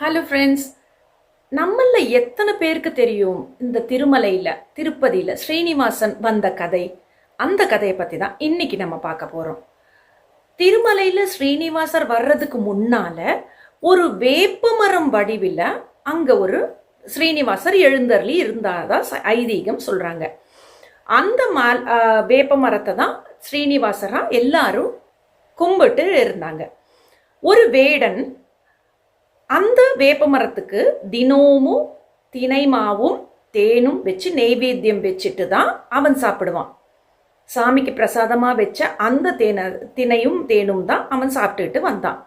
Hello friends நம்மள எத்தனை பேருக்கு தெரியும் இந்த திருமலையில் திருப்பதியில் ஸ்ரீனிவாசன் வந்த கதை? அந்த கதையை பற்றி தான் இன்னைக்கு நம்ம பார்க்க போகிறோம் திருமலையில் ஸ்ரீனிவாசர் வர்றதுக்கு முன்னால் ஒரு வேப்பமரம் வடிவில் அங்கே ஒரு ஸ்ரீனிவாசர் எழுந்தருளி இருந்தாதா ச- ஐதீகம் சொல்கிறாங்க அந்த மால் வேப்ப மரத்தை தான் ஸ்ரீனிவாசராக எல்லாரும் கும்பிட்டு இருந்தாங்க. ஒரு வேடன் அந்த வேப்ப மரத்துக்கு தினமும் தினை மாவும் தேனும் வச்சு நெய்வேத்தியம் வச்சுட்டு தான் அவன் சாப்பிடுவான். சாமிக்கு பிரசாதமாக வச்ச அந்த தேனை தினையும் தேனும் தான் அவன் சாப்பிட்டுட்டு வந்தான்.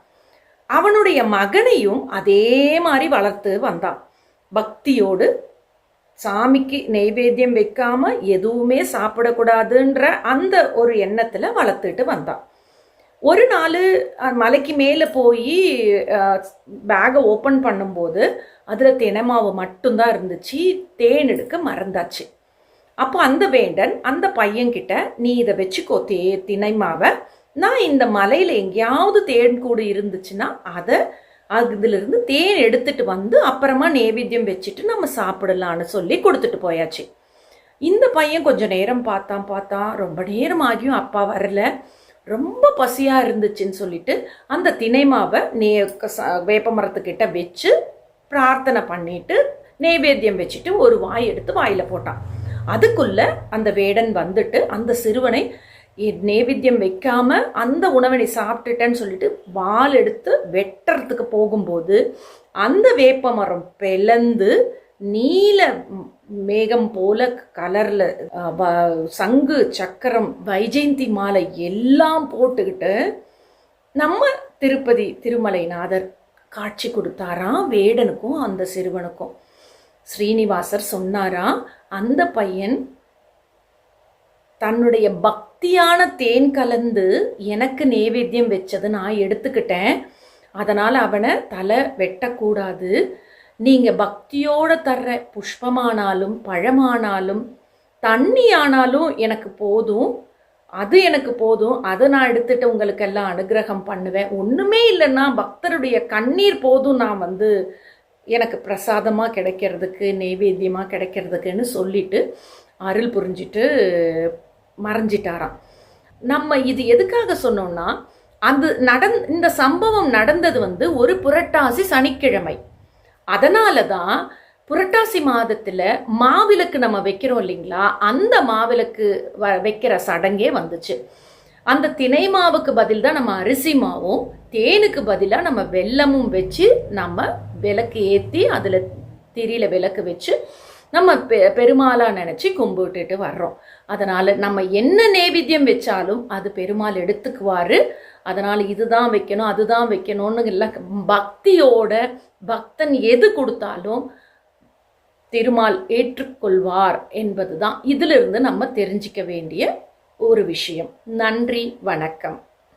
அவனுடைய மகனையும் அதே மாதிரி வளர்த்து வந்தான். பக்தியோடு சாமிக்கு நெய்வேத்தியம் வைக்காம எதுவுமே சாப்பிடக்கூடாதுன்ற அந்த ஒரு எண்ணத்தில் வளர்த்துட்டு வந்தான். ஒரு நாள் மலைக்கு மேலே போய் பேகை ஓப்பன் பண்ணும்போது அதில் தினமாவு மட்டும்தான் இருந்துச்சு. தேன் எடுக்க மறந்தாச்சு. அப்போ அந்த வேண்டன் அந்த பையன்கிட்ட நீ இதை வச்சுக்கோ தே தினைமாவை நான் இந்த மலையில் எங்கேயாவது தேன் கூடு இருந்துச்சுன்னா அதை அதுலேருந்து தேன் எடுத்துட்டு வந்து அப்புறமா நேவேத்தியம் வச்சுட்டு நம்ம சாப்பிடலான்னு சொல்லி கொடுத்துட்டு போயாச்சு. இந்த பையன் கொஞ்சம் நேரம் பார்த்தான் பார்த்தான். ரொம்ப நேரம் ஆகியும் அப்பா வரல. ரொம்ப பசியாக இருந்துச்சுன்னு சொல்லிட்டு அந்த தினைமாவை நே ச- வேப்ப மரத்துக்கிட்ட வச்சு பிரார்த்தனை பண்ணிட்டு நெய்வேத்தியம் வச்சுட்டு ஒரு வாய் எடுத்து வாயில் போட்டான். அதுக்குள்ள அந்த வேடன் வந்துட்டு அந்த சிறுவனை "எ- நெய்வேத்தியம் வைக்காம அந்த உணவை நீ சாப்பிட்டுட்டேன்னு சொல்லிட்டு வாள் எடுத்து வெட்டுறதுக்கு போகும்போது அந்த வேப்ப மரம் பிளந்து நீல மேகம் போல கலர்ல சங்கு சக்கரம் வைஜெயந்தி மாலை எல்லாம் போட்டுக்கிட்டு நம்ம திருப்பதி திருமலைநாதர் காட்சி கொடுத்தாராம் வேடனுக்கும் அந்த சிறுவனுக்கும். ஸ்ரீனிவாசர் சொன்னாராம் அந்த பையன் தன்னுடைய பக்தியான தேன் கலந்து எனக்கு நேவேத்தியம் வச்சது நான் எடுத்துக்கிட்டேன். அதனால் அவனை தலை வெட்டக்கூடாது. நீங்கள் பக்தியோடு தர்ற புஷ்பமானாலும் பழமானாலும் தண்ணி ஆனாலும் எனக்கு போதும். அது எனக்கு போதும். அதை நான் எடுத்துட்டு உங்களுக்கெல்லாம் அனுகிரகம் பண்ணுவேன். ஒன்றுமே இல்லைன்னா பக்தருடைய கண்ணீர் போதும் நான் வந்து எனக்கு பிரசாதமாக கிடைக்கிறதுக்கு நெய்வேத்தியமாக கிடைக்கிறதுக்குன்னு சொல்லிட்டு அருள் புரிஞ்சிட்டு மறைஞ்சிட்டாராம். நம்ம இது எதுக்காக சொன்னோம்னா அந்த நடந் இந்த சம்பவம் நடந்தது வந்து ஒரு புரட்டாசி சனிக்கிழமை. அதனால தான் புரட்டாசி மாதத்தில் மாவிளக்கு நம்ம வைக்கிறோம் இல்லைங்களா? அந்த மாவிளக்கு வ வைக்கிற சடங்கே வந்துச்சு. அந்த தினை மாவுக்கு பதில் தான் நம்ம அரிசி மாவும் தேனுக்கு பதிலாக நம்ம வெல்லமும் வச்சு நம்ம விளக்கு ஏற்றி அதில் திரியில விளக்கு வச்சு நம்ம பெ பெருமாளா நினச்சி கும்பிட்டுட்டு வர்றோம். அதனால் நம்ம என்ன நேவித்தியம் வச்சாலும் அது பெருமாள் எடுத்துக்குவார். அதனால் இதுதான் வைக்கணும் அதுதான் வைக்கணும்னு எல்லாம் பக்தியோட பக்தன் எது கொடுத்தாலும் திருமால் ஏற்றுக்கொள்வார் என்பது தான் இதிலிருந்து நம்ம தெரிஞ்சிக்க வேண்டிய ஒரு விஷயம். நன்றி வணக்கம்.